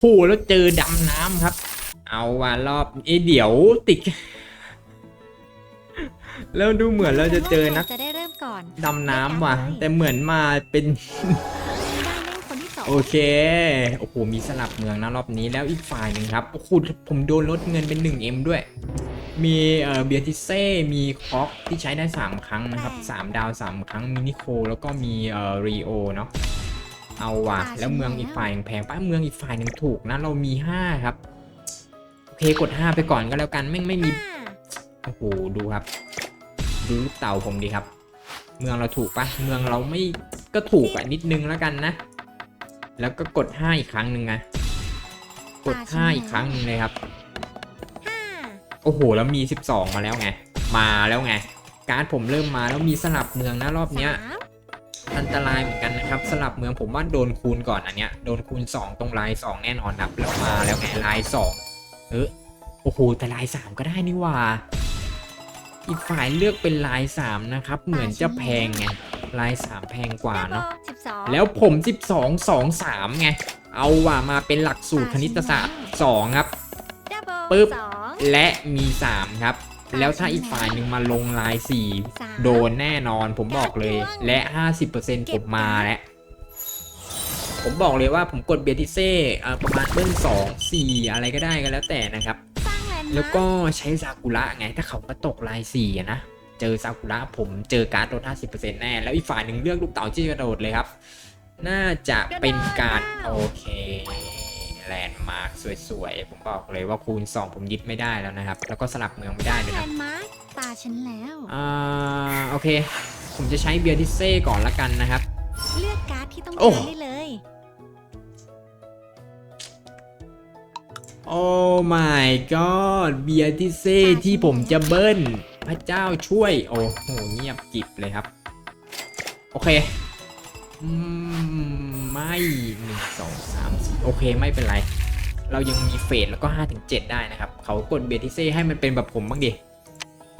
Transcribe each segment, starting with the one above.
โหแล้วเจอดำน้ำครับ เอาว่ารอบเอยเดี๋ยวติด แล้วดูเหมือนเราจะเจอนักจะได้เริ่มก่อนดำน้ำว่ะ แต่เหมือนมาเป็นได้เล่นคนที่สองโอเค โอ้โห มีสลับเมืองนะรอบนี้แล้วอีกฝ่ายหนึ่งครับ โอ้โห ผมโดนลดเงินเป็น 1M ด้วย มีเอ่อเบียร์ติเซ่ มีคอกที่ใช้ได้ 3 ครั้งนะครับ 3 ดาว 3 ครั้ง มินิโค แล้วก็มีเอ่อรีโอเนาะ เอาว่ะแล้วเมืองอีกฝ่ายหนึ่งแพงป้าเมืองอีกฝ่ายหนึ่งถูกนะ เรามี5ครับโอเคกด5ไปก่อนก็แล้วกันไม่งไม่มีห้าโอ้โหดูครับ ดูลูกเต่าผมดีครับ เมืองเราถูกปะเมืองเราไม่ก็ถูกอะนิดนึงแล้วกันนะ แล้วก็กด5อีกครั้งหนึ่งนะกด5อีกครั้งหนึ่งเลยครับห้าโอ้โหแล้วมี12มาแล้วไงมาแล้วไงการ์ดผมเริ่มมาแล้วมีสลับเมืองนะรอบเนี้ยสาม อันตรายเหมือนกันนะครับสลับเมืองผมว่าโดนคูณก่อนอันเนี้ยโดนคูณ 2 ตรงลาย2แน่นอนครับแล้วมาแล้วไงลาย2เออโอ้โหแต่ลาย 3 ก็ได้นี่หว่า อีกฝ่ายเลือกเป็นลาย 3 นะครับ เหมือนจะแพงไงลาย 3 แพงกว่าเนาะสิบสองแล้วผม 12 2 3ไงเอาว่ามาเป็นหลักสูตรคณิตศาสตร์ 2 ครับดับเบิลปึ๊บสองและมี 3 ครับ แล้วถ้าอีกฝ่ายหนึ่งมาลงลาย4โดนแน่นอนผมบอกเลย และ 50%ผมมาแล้วผมบอกเลยว่าผมกดเบียร์ทิเซ่เอ่อประมาณเบิ้ลสองสี่อะไรก็ได้ก็แล้วแต่นะครับสร้างแลนด์มาร์คแล้วก็ใช้ซากุระไงถ้าเขามาตกลายสี่อะนะเจอซากุระผมเจอการ์ดลด50%แน่แล้วอีกฝ่ายหนึ่งเลือกลูกเต๋าที่กระโดดเลยครับ น่าจะเป็นการโอเค แลนด์มาร์คสวยๆ ผมบอกเลยว่าคูณ 2 ผมยึดไม่ได้แล้วนะครับ แล้วก็สลับเมืองไม่ได้เลยแลนะนด์มาร์คตาฉันแล้ว อ่าโอเค ผมจะใช้เบียร์ทิเซ่ก่อนละกันนะครับ เลือกการ์ดที่ต้องโอ้ การได้เลย โอ้ my god เบียร์ทิเซ่ที่ผมจะเบิ้ลพระเจ้าช่วย โอ้โห เงียบกริบเลยครับ โอเค อืม ไม่หนึ่งสองสามสี่โอเคไม่เป็นไร เรายังมีเฟสแล้วก็5ถึง7ได้นะครับ เขากดเบียร์ทิเซ่ให้มันเป็นแบบผมบ้างดิ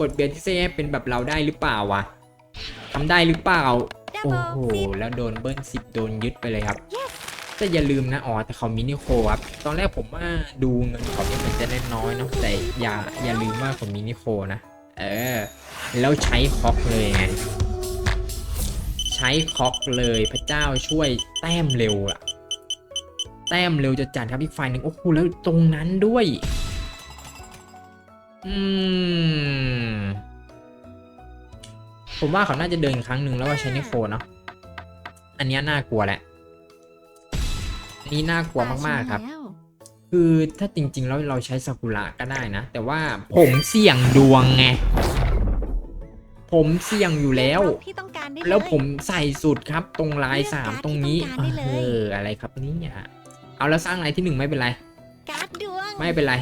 กดเบียร์ทิเซ่ให้เป็นแบบเราได้หรือเปล่าวะทำได้หรือเปล่าดับโอ้เบิลโหสิบแล้วโดนเบิ้ลสิบโดนยึดไปเลยครับแต่อย่าลืมนะอ๋อแต่เขามินิโคครับตอนแรกผมว่าดูเงินเขาเนี่ยมันจะได้น้อยเนาะแต่อย่าอย่าลืมว่าเขามินิโคนะ เออ แล้วใช้คอกเลยไง ใช้คอกเลยพระเจ้าช่วยแต้มเร็วอะแต้มเร็วจะจัดครับอีกฝ่ายหนึ่งโอ้โหแล้วตรงนั้นด้วย อืม ผมว่าเขาน่าจะเดินครั้งหนึ่งแล้วก็ใช้นิโคเนาะอันนี้น่ากลัวแหละอันนี้น่ากลัวมากๆครับ คือถ้าจริง ๆ แล้วเราใช้ซากุระก็ได้นะ แต่ว่าผมเสี่ยงดวงไง ผมเสี่ยงอยู่แล้วเลือกที่ต้อง การได้เลยแล้วผมใส่สุดครับ ตรงลายสามตรงนี้เลือกการ์ดที่ต้องการได้เอเลยออะไรครับเนี่ยเอาแล้วสร้างลายที่หนึ่งไม่เป็นไรการ์ดดวงไม่เป็นไร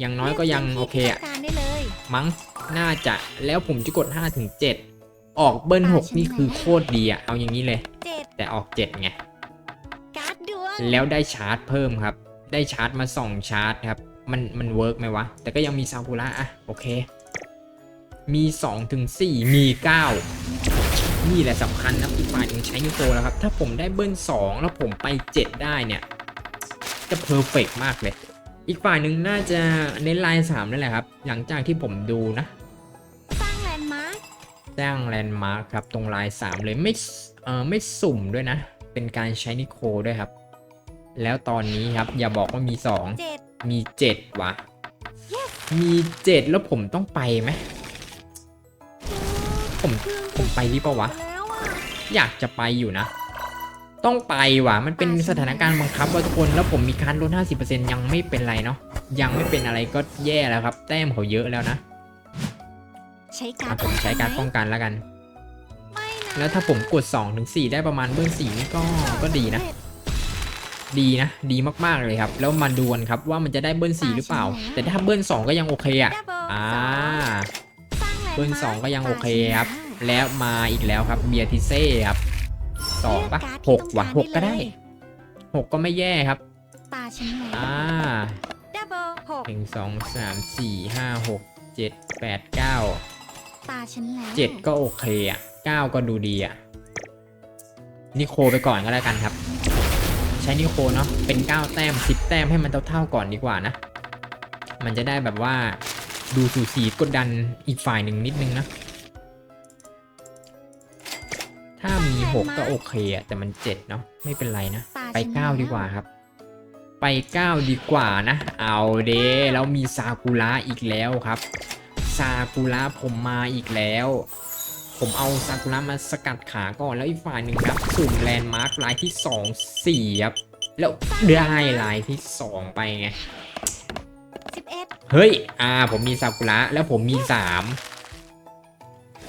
อย่างน้อยก็ยังโอเคอะลืกที่ต้องการได้เลยมั้งน่าจะแล้วผมจะกด5ถึง7ออกเบิ้ลอ่า6นี่ใช่ไหมคือโคตรดีอะเอาอย่างนี้เลยเจ็ดแต่ออก7ไงการ์ดดวงแล้วได้ชาร์จเพิ่มครับ ได้ชาร์จมา2ชาร์จครับ มันมันเวิร์กไหมวะ แต่ก็ยังมีซากุระอะโอเค มี2ถึง4มี 9 นี่แหละสำคัญนะอีกฝ่ายหนึงใช้นิโคแล้วครับ ถ้าผมได้เบิ้ล2 แล้วผมไป 7 ได้เนี่ย จะเพอร์เฟกมากเลย อีกฝ่ายหนึ่งน่าจะเน้นลาย3นั่นแหละครับ หลังจากที่ผมดูนะสร้างแลนด์มาร์คสร้างแลนด์มาร์คครับตรงลาย 3 เลยไม่สเออไม่สุ่มด้วยนะ เป็นการใช้นิโคด้วยครับ แล้วตอนนี้ครับอย่าบอกว่ามีเจ็ด2มี 7ว่ะมี 7 แล้วผมต้องไปไหมผม ผมไปดีปะวะแล้วอะอยากจะไปอยู่นะ ต้องไปว่ะ มันเป็นสถานการณ์บังคับว่าทุกคนแล้วผมมีการลด50%ยังไม่เป็นไรเนาะยังไม่เป็นอะไรก็แย่แล้วครับ แต้มเขาเยอะแล้วนะใช้การอะ์ดผมใช้การไหมป้องกันแล้วกันไม่นะแล้วถ้าผมกด2ถึง4ได้ประมาณเบิ้ล4นี่ก็ก็ดีนะ ดีนะ ดีมากๆเลยครับ แล้วมาดวลครับว่ามันจะได้เบิ้ล4หรือเปล่า แต่ถ้าเบิ้ล2ก็ยังโอเคอะดับเบิลอ่าสองสร้างแลนด์เบิ้ลมาร์คสองก็ยังตาโอเคฉันครับ แล้วแล้วมาอีกแล้วครับเบียร์ทิเซ่ครับสองปะเลืการ์ดหที่กต้องว่ะารหกก็ได้เลยหกก็ไม่แย่ครับตาฉันแล้วอ่าดับเบิลหกหนึ่งสองสามสี่ห้าหกเจ็ดแปดเก้าตาฉันแล้วเจ็ดก็โอเคอะเก้าก็ดูดีอะนิโคไปก่อนก็แล้วกันครับ ใช้นิโคเนาะเป็น9แต้ม10แต้มให้มันเท่าๆก่อนดีกว่านะ มันจะได้แบบว่าดูสูสีกดดันอีกฝ่ายหนึ่งนิดนึงนะ ถ้ามี6ก็โอเคอะแต่มัน7เนาะไม่เป็นไรนะตาไปฉันแล้ว9ดีกว่าครับ ไป9ดีกว่านะ เอาเด้แล้วมีซากุระอีกแล้วครับ ซากุระผมมาอีกแล้ว ผมเอาซากุระมาสกัดขาก่อนแล้วอีกฝ่ายหนึ่งครับสุ่มแลนด์มาร์คลายที่2 4ครับแล้วได้ลายที่2ไปไงสิบเอ็ดเฮ้ย อ่า ผมมีซากุระแล้วผมมี3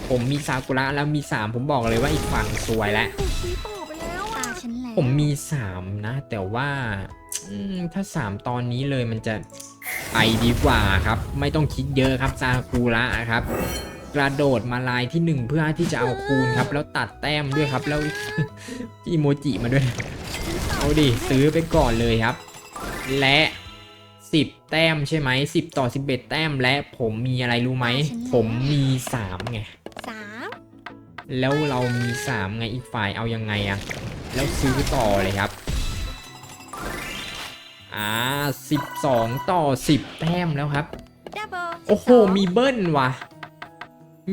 ผมมีซากุระแล้วมี3ผมบอกเลยว่าอีกฝั่งสวยแล้ว ถูกชี้ต่อไปแล้วตาฉันแล้วผมมี3นะ แต่ว่าอืมถ้า3ตอนนี้เลยมันจะไปดีกว่าครับ ไม่ต้องคิดเยอะครับซากุระครับ กระโดดมาลายที่1เพื่อที่จะเอาคูณครับ แล้วตัดแต้มด้วยครับ แล้ว อีโมจิมาด้วยเอาดิซื้อไปก่อนเลยครับ และ 10 แต้มใช่ไหม10 ต่อ 11 แต้มและผมมีอะไรรู้ไหม ผมมี 3 ไงสาม แล้วเรามี3ไงอีกฝ่ายเอายังไงอะแล้วซื้อต่อเลยครับอ่า12 ต่อ 10 แต้มแล้วครับดับเบิลโอ้โห มีเบิ้ลว่ะ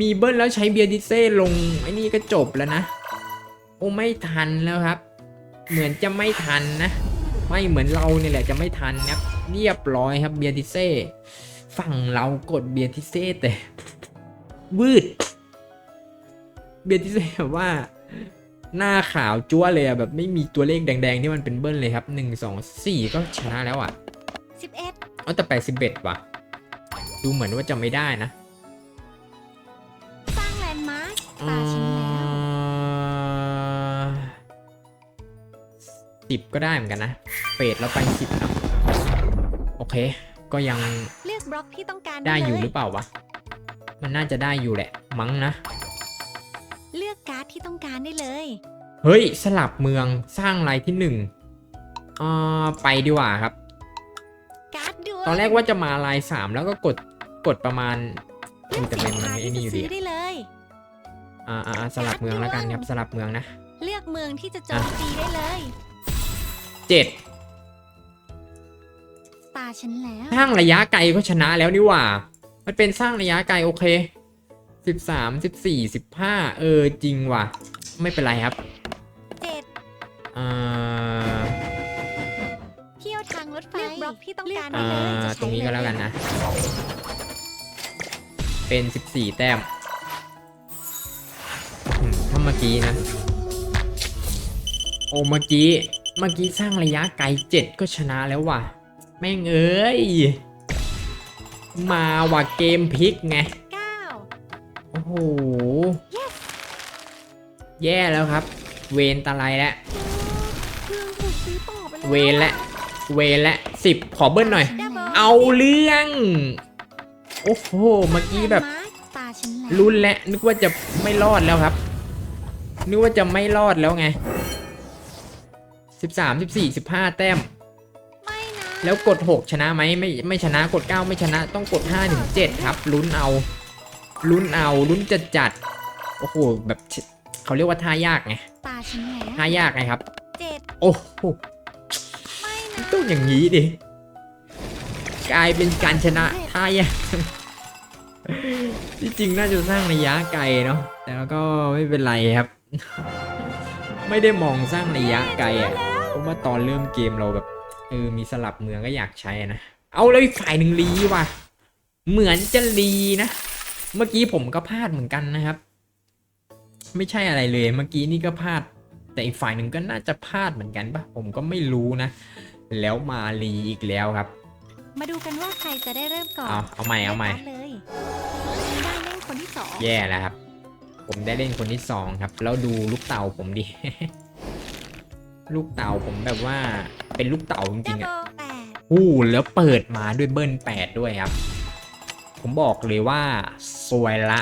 มีเบิ้ลแล้วใช้เบียร์ดิเซ่ลงไอ้นี่ก็จบแล้วนะ โอ้ไม่ทันแล้วครับ เหมือนจะไม่ทันนะ ไม่เหมือนเราเนี่ยแหละจะไม่ทันนะครับเรียบร้อยครับเบียร์ดิเซ่ ฝั่งเรากดเบียร์ดิเซ่แต่วืด เบียร์ดิเซ่แบบว่า หน้าขาวจั๊วเลยอะแบบไม่มีตัวเลขแดงๆ ที่มันเป็นเบิ้ลเลยครับหนึ่งสองสี่ก็ชนะแล้วอะสิบเอ็ดเอาแต่แปดสิบเอ็ดว่ะ ดูเหมือนว่าจะไม่ได้นะ สร้างแลนด์มาร์คตาฉันแล้วสิบก็ได้เหมือนกันนะเฟดแล้วไปสิบเนาะโอเค ก็ยังเลือกบล็อกที่ต้องการได้อยู่เลหรือเปล่าวะ มันน่าจะได้อยู่แหละ มั้งนะเลือกกา ร์ดที่ต้องการได้เลย เฮ้ย สลับเมืองสร้างลายที่หนึ่งอ่าไปดีกว่าครับ การ์ดดวลตอนแรกว่าจะมาลายสามแล้วก็กดกดประมาณเลือืออกแต่สิมันนมันค้าไม่ไอ้ที่นี่จะอยู่ดีซื้ออะได้เลย อ่าอ่าอ่าสลับเมืองแล้วกันครับสลับเมืองนะเลือกเมืองที่จะโจมตีได้เลย เจ็ดตาฉันแล้ว สร้างระยะไกลก็ชนะแล้วนี่หว่า มันเป็นสร้างระยะไกลโอเค สิบสามสิบสี่สิบห้าเออจริงว่ะ ไม่เป็นไรครับเจ็ดอ่าเที่ยวทางรถไฟเลือกบล็อกที่ต้องการได้อ่เลยาจะใช้ตรงนี้ก็แล้วกันนะ เป็นสิบสี่แต้มอืมถ้าเมื่อกี้นะ โอ้เมื่อกี้เมื่อกี้สร้างระยะไกลเจ็ดก็ชนะแล้วว่ะ แม่งเอ้ย มาว่ะเกมพลิกไงเก้าโอ้โห แย่แล้วครับ เวนตะไลแล้วเครื่องถูกซื้อต่อไปแล้ว เวนและ เวนและสิบขอเบิ้ลหน่อยดับบิลเอาเรื่อง โอ้โห เมื่อกี้แบบตาฉันแล้วลุ้นและ นึกว่าจะไม่รอดแล้วครับ นึกว่าจะไม่รอดแล้วไงสิบสามสิบสี่สิบห้าแต้มไม่นะแล้วกด6ชนะไหมไม่ไม่ชนะกด9ไม่ชนะต้องกด5ถึง7ครับลุ้นเอา ลุ้นเอาลุ้นจัดจัดโอ้โหแบบเขาเรียกว่าท่ายากไงตาฉันแล้วท่ายากไงครับเจ็ดโอ้โหไม่นะต้องอย่างนี้ดิกลายเป็นการชนะท่ายากที่จริงน่าจะสร้างระยะไกลเนาะแต่ก็ไม่เป็นไรครับ ไม่ได้มองสร้างระยะไกลอะเพราะว่าตอนเริ่มเกมเราแบบเออมีสลับเมืองก็อยากใช้นะ เอาเลยฝ่ายหนึ่งรีว่ะ เหมือนจะรีนะ เมื่อกี้ผมก็พลาดเหมือนกันนะครับ ไม่ใช่อะไรเลย เมื่อกี้นี่ก็พลาด แต่อีกฝ่ายหนึ่งก็น่าจะพลาดเหมือนกันปะผมก็ไม่รู้นะ แล้วมารีอีกแล้วครับ มาดูกันว่าใครจะได้เริ่มก่อนเอาเอาใหม่เอาใหม่ได้เลยได้เล่นคนที่สองแย่แล้วครับ ผมได้เล่นคนที่สองครับ แล้วดูลูกเต่าผมดิ ลูกเต่าผมแบบว่าเป็นลูกเต่าจดัริบงๆเบิอะลแปดอู้แล้วเปิดมาด้วยเบิ้ลแปดด้วยครับ ผมบอกเลยว่าสวยละ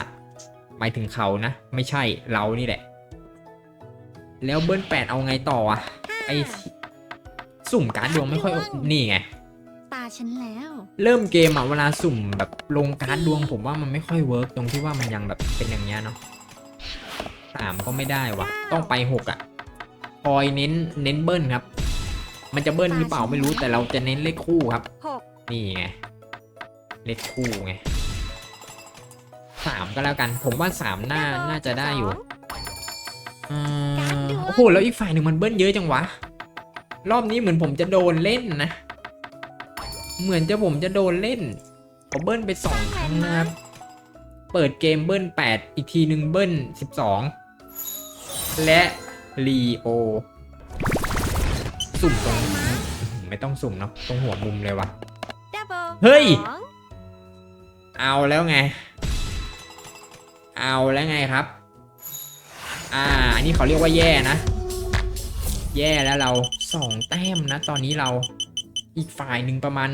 หมายถึงเขานะ ไม่ใช่เรานี่แหละ แล้วเบิ้ลแปดเอาไงต่ออะไอสุ่มการ์ดดวงไม่ค่อยนี่ไงตาฉันแล้ว เริ่มเกมอะเวลาสุ่มแบบลงการ์ดดวงผมว่ามันไม่ค่อยเวิร์กตรงที่ว่ามันยังแบบเป็นอย่างเงี้ยเนาะสามก็ไม่ได้วะต้องไปหกอะคอยเน้นเน้นเบิ้ลครับ มันจะเบิ้ลหรือเปล่าไม่รู้แต่เราจะเน้นเลขคู่ครับหกนี่ไง เลขคู่ไงสามก็แล้วกัน ผมว่าสามน่าน่าจะได้อยู่อ่าโอ้โหแล้วอีกฝ่ายหนึ่งมันเบิ้ลเยอะจังวะ รอบนี้เหมือนผมจะโดนเล่นนะ เหมือนจะผมจะโดนเล่นผมเบิ้ลไปสองครั้งนะครับเปิดเกมเบิ้ลแปดอีกทีหนึ่งเบิ้ลสิบสองและลีโอสุ่มตรงไม่ต้องสุ่มเนาะตรงหัวมุมเลยวะดับเบิลเฮ้ยสอง เอาแล้วไง เอาแล้วไงครับ อ่า อันนี้เขาเรียกว่าแย่นะ แย่แล้วเราสองแต้มนะ ตอนนี้เราอีกฝ่ายหนึ่งประมาณ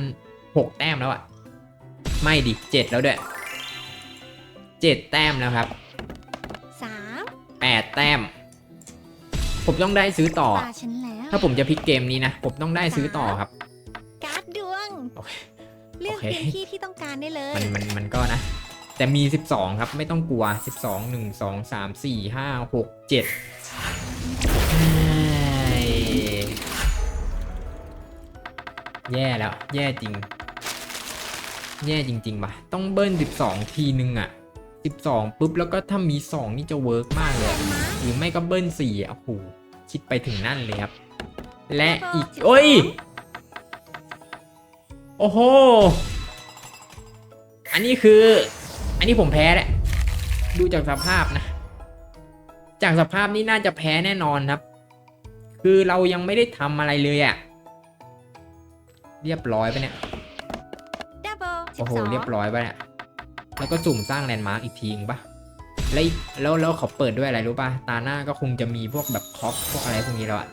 หกแต้มแล้วอะไม่ดิเจ็ดแล้วด้วยเจ็ดแต้มแล้วครับสามแปดแต้ม ผมต้องได้ซื้อต่อ ตาฉันแล้ว ถ้าผมจะพลิกเกมนี้นะ ผมต้องได้ซื้อต่อครับ เลือกโอเค พื้นที่ที่ต้องการได้เลย มันมันมันก็นะ แต่มี 12 ครับไม่ต้องกลัว 12 1 2 3 4 5 6 7แย่แล้ว แย่จริง แย่จริงๆว่ะ ต้องเบิ้ล 12 ทีนึงอะ 12 ปุ๊บ แล้วก็ถ้ามี 2 นี่จะเวิร์กมากเลยอะหรือไม่ก็เบิ้ล4อะโอ้โหคิดไปถึงนั่นเลยครับ และอีก โอ้ย โอ้โห อันนี้คือ อันนี้ผมแพ้แหละดูจากสภาพนะ จากสภาพนี่น่าจะแพ้แน่นอนครับ คือเรายังไม่ได้ทำอะไรเลยอะเรียบร้อยไปะเนี่ยดับเบิลสิโอ้บโหสองเรียบร้อยไปะเนี่ย แล้วก็สุ่มสร้างแลนด์มาร์กอีกทีนึงปะแล้วอีกแล้วแล้วเขาเปิดด้วยอะไรรู้ปะตาหน้าก็คงจะมีพวกแบบคอปพวกอะไรพวกนี้แล้วอะ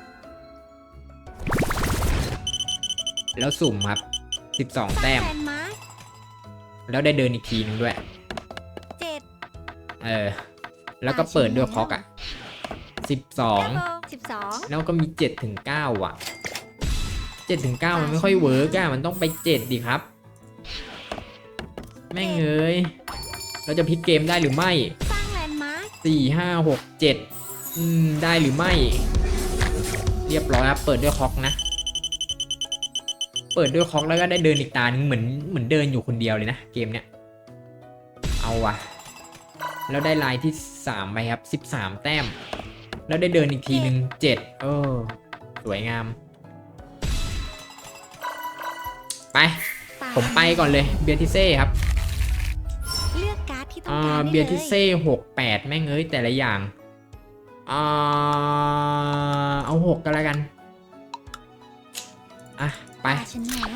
แล้วสุ่มครับ 12 แต้มแลนด์มาร์คแล้วได้เดินอีกทีนึงด้วยเจ็ดเออ แล้วก็เปิดด้วยคอกอะสิบสองดับเบิลสิบสองแล้วก็มีเจ็ดถึงเก้าอะเจ็ดถึงเก้ามันไม่ค่อยเวิร์กอะ มันต้องไปเจ็ดดิครับ แม่งเอ้ยเราจะพลิกเกมได้หรือไม่สร้างแลนด์มาร์คสี่ห้าหกเจ็ดอืมได้หรือไม่ เรียบร้อยครับ เปิดด้วยคอกนะ เปิดด้วยคอกแล้วก็ได้เดินอีกตาหนึงเหมือนเหมือนเดินอยู่คนเดียวเลยนะเกมเนี้ย เอาว่ะแล้วได้ลายที่สามไปครับสิบสามแต้ม แล้วได้เดินอีกทีหนึ่งเจ็ดเออ สวยงาม ไปตาผมไปก่อนเลยเบียร์ทิเซ่ครับเลือกการ์ดที่ต้องอ่าการได้เบียร์เลทิยเซ่หกแปดแม่งเอ้ยแต่ละอย่างอ่าเอาหกกันแล้วกัน อะ ไปตาฉันแล้ว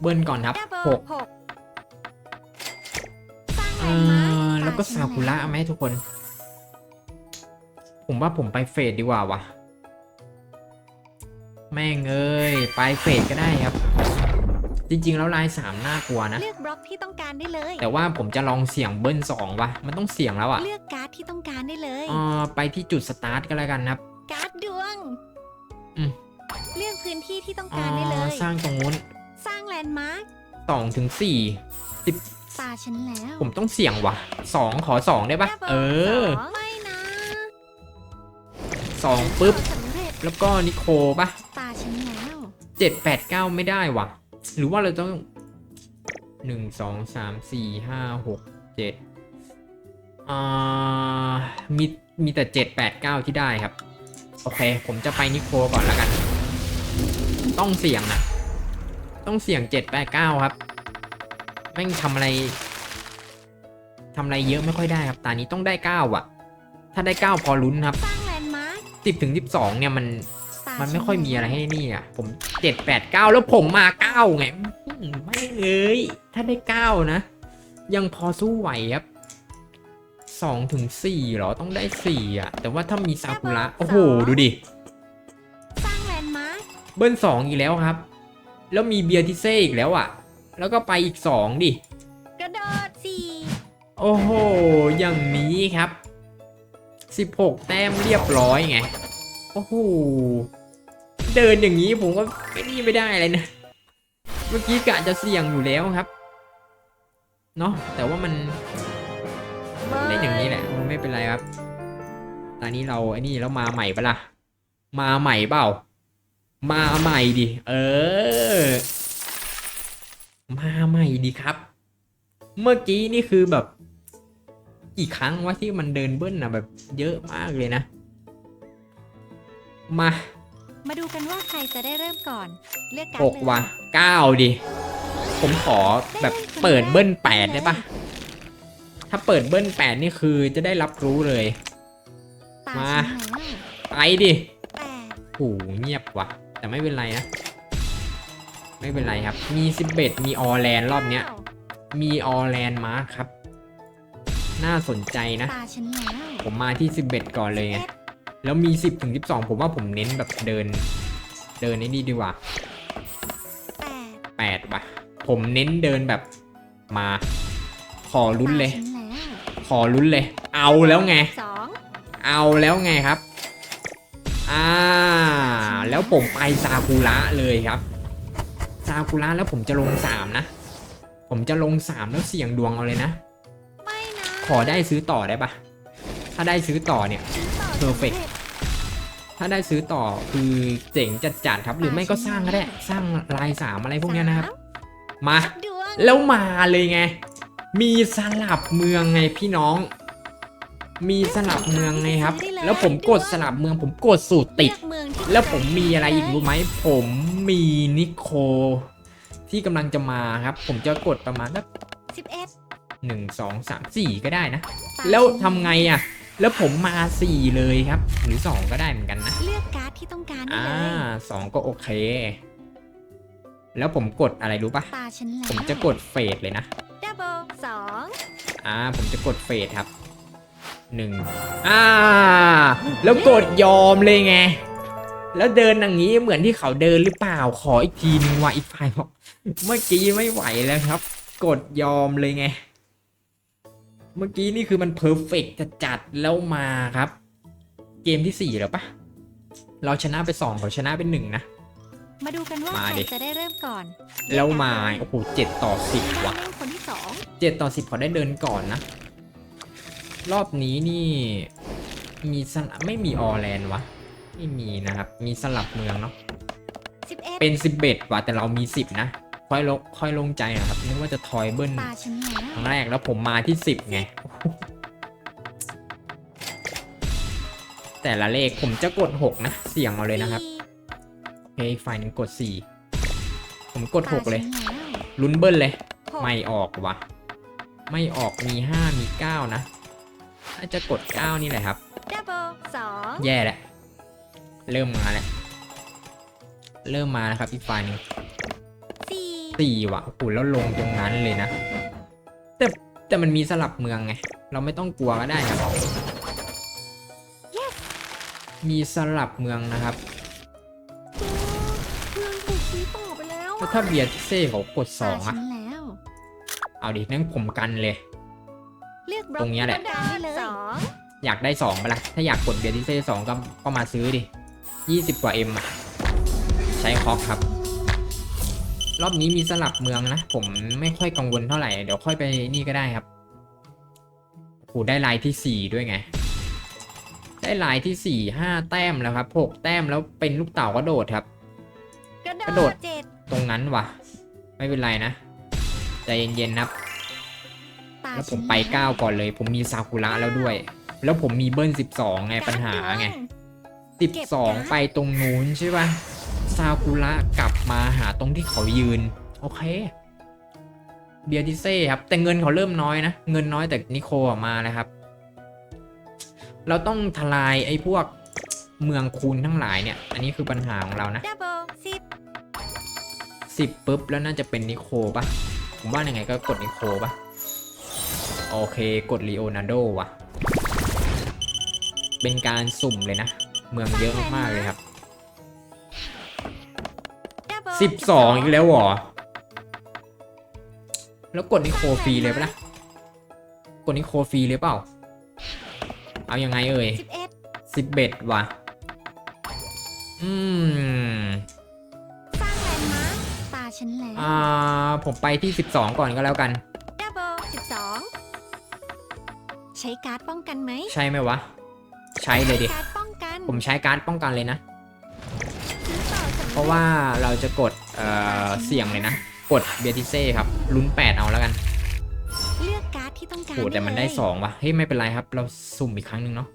เบิ้ลก่อนครับดับเบิลหกหกสร้างแลอ่นด์มาร์าคแล้วก็ซากุระไหมทุกคน ผมว่าผมไปเฟดดีกว่าวะแม่งเอ้ยไปเฟดก็ได้ครับ จริง ๆ แล้วลายสามน่ากลัวนะเลือกบล็อกที่ต้องการได้เลย แต่ว่าผมจะลองเสี่ยงเบิ้ลสองวะมันต้องเสี่ยงแล้วอะเลือกการ์ดที่ต้องการได้เลยอ่าไปที่จุดสตาร์ทก็แล้วกันครับ ที่ที่ต้องอ่าการได้เลย สร้างตรงนู้นสร้างแลนด์มาร์คสองถึงสี่สิบตาฉันแล้วผมต้องเสี่ยงว่ะสองขอสองได้ปะดับบิลเออสงไม่นะสองปุ๊บ สำเร็จแล้วก็นิโคปะตาฉันแล้วเจ็ดแปดเก้าไม่ได้ว่ะ หรือว่าเราต้องหนึ่งสองสามสี่ห้าหกเจ็ดอ่ามีมีแต่เจ็ดแปดเก้าที่ได้ครับ โอเค ผมจะไปนิโคก่อนแล้วกัน ต้องเสี่ยงนะต้องเสี่ยงเจ็ดแปดเก้าครับแม่งทำอะไรทำอะไรเยอะไม่ค่อยได้ครับตานี้ต้องได้เก้าอะถ้าได้เก้าพอลุ้นครับสร้างแลนด์มาร์คสิบถึงสิบสองเนี่ยมันตามันฉัไม่ค่อยมีอะไรให้นี่อะ ผมเจ็ดแปดเก้าแล้วผมมาเก้าไงอื้อหือไม่เลย ถ้าได้เก้านะ ยังพอสู้ไหวครับสองถึงสี่เหรอต้องได้สี่อะ แต่ว่าถ้ามีซากุระ โอ้โห ดูดิ เบิ้ลสองอีกแล้วครับ แล้วมีเบียร์ทิเซ่อีกแล้วอะ แล้วก็ไปอีกสองดิ กระโดดสี่โอ้โห อย่างนี้ครับ 16 แต้มเรียบร้อยไง โอ้โห เดินอย่างนี้ผมก็ไม่นี่ไม่ได้เลยนะ เมื่อกี้กะจะเสี่ยงอยู่แล้วครับ เนาะแต่ว่ามันเล่นอย่างนี้แหละ ไม่เป็นไรครับ ตอนนี้เราไอ้นี่แล้วมาใหม่ปะล่ะ มาใหม่เปล่า มาใหม่ดิ เออ มาใหม่ดิครับ เมื่อกี้นี่คือแบบ กี่ครั้งวะที่มันเดินเบิ้ลนะแบบ เยอะมากเลยนะ มา มาดูกันว่าใครจะได้เริ่มก่อน เลือกการหกวะเก้าดิ ผมขอแบบเปิดเบิ้ลแปดได้ปะถ้าเปิดเบิ้ลแปดนี่คือจะได้รับรู้เลยตามาฉันแล้วไปดิแปดโอ้โหเงียบว่ะ แต่ไม่เป็นไรนะ ไม่เป็นไรครับ มีสิบเอ็ดมีออแลนรอบเนี้ยก้ามีออแลนมาครับ น่าสนใจนะ ตาฉันแล้วผมมาที่11ก่อนเลยไง แล้วมี 10ถึง12 ผมว่าผมเน้นแบบเดิน เดินไอ้นี่ดีกว่าแปด8ว่ะ ผมเน้นเดินแบบมา ขอลุ้นเลย ตาฉันแล้วขอลุ้นเลย เอาแล้วไง สองเอาแล้วไงครับ อ่า แล้วผมไปซากุระเลยครับซากุระแล้วผมจะลงสามนะ ผมจะลงสามแล้วเสี่ยงดวงเอาเลยนะ ไม่นะขอได้ซื้อต่อได้ปะถ้าได้ซื้อต่อเนี่ยซื้อต่อ perfect สำร็จถ้าได้ซื้อต่อคือเจ๋งจัดๆครับ หรือไม่ก็สร้างก็ได้ สร้างลายสามอะไรพวกเนี้ยนะครับ มา แล้วมาเลยไง มีสลับเมืองไงพี่น้อง มีสลับเมืองไงครับ แล้วผมกดสลับเมือง ผมกดสูตรติดเลือกเมืองที่แล้วผมมีอะไรอีกรู้ไหม ผมมีนิโค ที่กำลังจะมาครับ ผมจะกดประมาณสักสิบเอ็ดหนึ่งสองสามสี่ก็ได้นะตาแล้วฉันทำไงอะ แล้วผมมาสี่เลยครับ หรือสองก็ได้เหมือนกันนะ เลือกการ์ดที่ต้องการได้อ่าเลยสองก็โอเค แล้วผมกดอะไรรู้ปะตาฉันแล้วผมจะกดเฟดเลยนะดับเบิลสองอ่า ผมจะกดเฟดครับ หนึ่งอ่า แล้วกดยอมเลยไง แล้วเดินอย่างนี้เหมือนที่เขาเดินหรือเปล่า ขออีกทีนึงว่ะอีกฝ่ายบอกเมื่อกี้ไม่ไหวแล้วครับ กดยอมเลยไง เมื่อกี้นี่คือมันเพอร์เฟกจะจัดๆแล้วมาครับ เกมที่สี่แล้วปะเราชนะไปสองเขาชนะเป็นหนึ่งนะ มาดูกันว่ามาใครดิจะได้เริ่มก่อน แล้วมา โอ้โหเจ็ดต่อสิบว่ะเริ่มคนที่สองเจ็ดต่อสิบเขาได้เดินก่อนนะ รอบนี้นี่ มีสลับไม่มีออแลนด์วะ ไม่มีนะครับ มีสลับเมืองเนาะสิบเอ็ดเป็นสิบเอ็ดว่ะแต่เรามีสิบนะ ค่อยลงค่อยลงใจนะครับนึกว่าจะทอยเบิ้ลตาฉันแล้วครั้งแรกแล้วผมมาที่สิบไง แต่ละเลขผมจะกดหกนะ เสี่ยงเอาเลยนะครับสี่โอเคอีกฝ่ายหนึ่งกดสี่ผมกดหกเลยตาฉันแล้วลุ้นเบิ้ลเลยหกไม่ออกวะไม่ออกมีห้ามีเก้านะ น่าจะกดเก้านี่แหละครับดับเบิลสองแย่แล้ว เริ่มมาแล้ว เริ่มมานะครับอีกฝ่ายหนึ่งสี่สี่ว่ะโอ้โหแล้วลงตรงนั้นเลยนะ แต่แต่มันมีสลับเมืองไง เราไม่ต้องกลัวก็ได้นะมีสลับเมืองนะครับ เพื่อนถูกซื้อต่อไปแล้วแล้วถ้าเบียร์ที่เซ่เขากดสองตาฉัอะนแล้ว เอาดินั่งผมกันเลย เลือกบตรงเนี้ยแหละที่ต้องการได้เลยสองอยากได้สองปะล่ะถ้าอยากกดเบียร์ที่เซ่สองก็ก็มาซื้อดิยี่สิบกว่าเอ็มอะใช้คอกครับ รอบนี้มีสลับเมืองนะ ผมไม่ค่อยกังวลเท่าไหร่ เดี๋ยวค่อยไปนี่ก็ได้ครับโอ้โหได้ลายที่สี่ด้วยไง ได้ลายที่สี่ห้าแต้มแล้วครับหกแต้มแล้วเป็นลูกเต่ากระโดดครับ กระกระโดโดด ดเจ็ดตรงนั้นว่ะ ไม่เป็นไรนะ ใจเย็นๆนะครับตาแล้วผฉัมนไปก้าวก่อนเลย ผมมีซากุระแล้วด้วย แล้วผมมีเบิ้ลสิบสองไงปัญหาไงสิบสองไปตรงนู้นใช่ป่ะซากุระกลับมาหาตรงที่เขายืน โอเคเบียร์ดิเซ่ครับ แต่เงินเขาเริ่มน้อยนะ เงินน้อยแต่นิโคอะมาแล้วครับ เราต้องทลายไอ้พวกเมืองคูณทั้งหลายเนี่ย อันนี้คือปัญหาของเรานะดับเบิลสิบสิบปุ๊บแล้วน่าจะเป็นนิโคปะผมว่ายังไงก็กดนิโคปะ โอเค กดลีโอนาร์โดว่ะ เป็นการสุ่มเลยนะ เมืองเยอะมากๆเลยครับดับเบิลสิบสองอีกแล้วเหรอ แล้วกดนิโคฟรีเลยปะล่ะกดนิโคฟรีเลยเปล่า เอายังไงเอ่ยสิบเอ็ดสิบเบ็ดว่ะ อืมสร้างแลนด์มาร์คตาฉันแล้วอ่า ผมไปที่สิบสองก่อนก็แล้วกัน ใช้การ์ดป้องกันไหมใช่ไหมวะ ใช้เลยดิ การ์ดป้องกันผมใช้การ์ดป้องกันเลยนะซื้อต่อสำเร็จราะว่าเราจะกดเอ่อเสี่ยงเลยนะ กดเบียติเซ่ครับ ลุ้น 8 เอาแล้วกันเลือกการ์ดที่ต้องการโหแต่มันได้เลย2ว่ะ เฮ้ย ไม่เป็นไรครับ เราสุ่มอีกครั้งหนึ่งเนาะ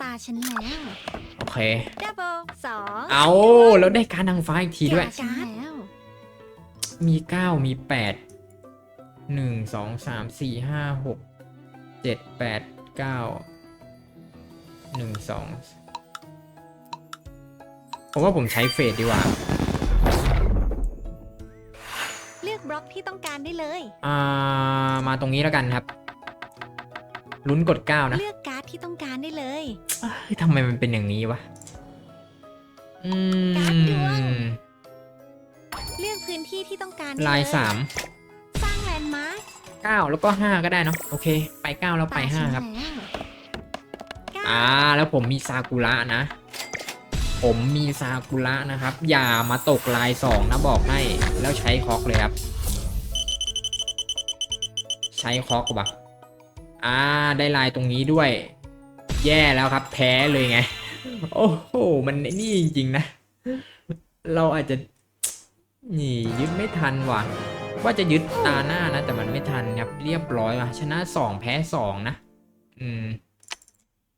ตาฉันแล้วโอเค ดับเบิลสองเอาแล้วได้การดนางฟ้าอีกทีด้วยตาฉันแล้วมี 9 มี 8 1 2 3 4 5 6 7 8 9 1 2ผมว่าผมใช้เฟดดีกว่า เลือกบล็อกที่ต้องการได้เลย อ่า มาตรงนี้แล้วกันครับ ลุ้นกด9นะ เลือกการ์ดที่ต้องการได้เลยเอ้ยทำไมมันเป็นอย่างนี้วะ อืการ์ดดวง ม เลือกพื้นที่ที่ต้องการได้ลายเสาม ก้าแล้วก็ห้าก็ได้เนาะโอเค ไปเก้าแล้วไปห้าครับ อ่า แล้วผมมีซากุระนะ ผมมีซากุระนะครับ อย่ามาตกลายสองนะบอกให้ แล้วใช้คอกเลยครับ ใช้คอกปะอ่า ได้ลายตรงนี้ด้วย แย่แล้วครับ แพ้เลยไง โอ้โห มันนี่จริง ๆ นะ เราอาจจะ นี่ยึดไม่ทันว่ะ ว่าจะยึดตาหน้านะ แต่มันไม่ทันครับ เรียบร้อยมาชนะสองแพ้สองนะ อืม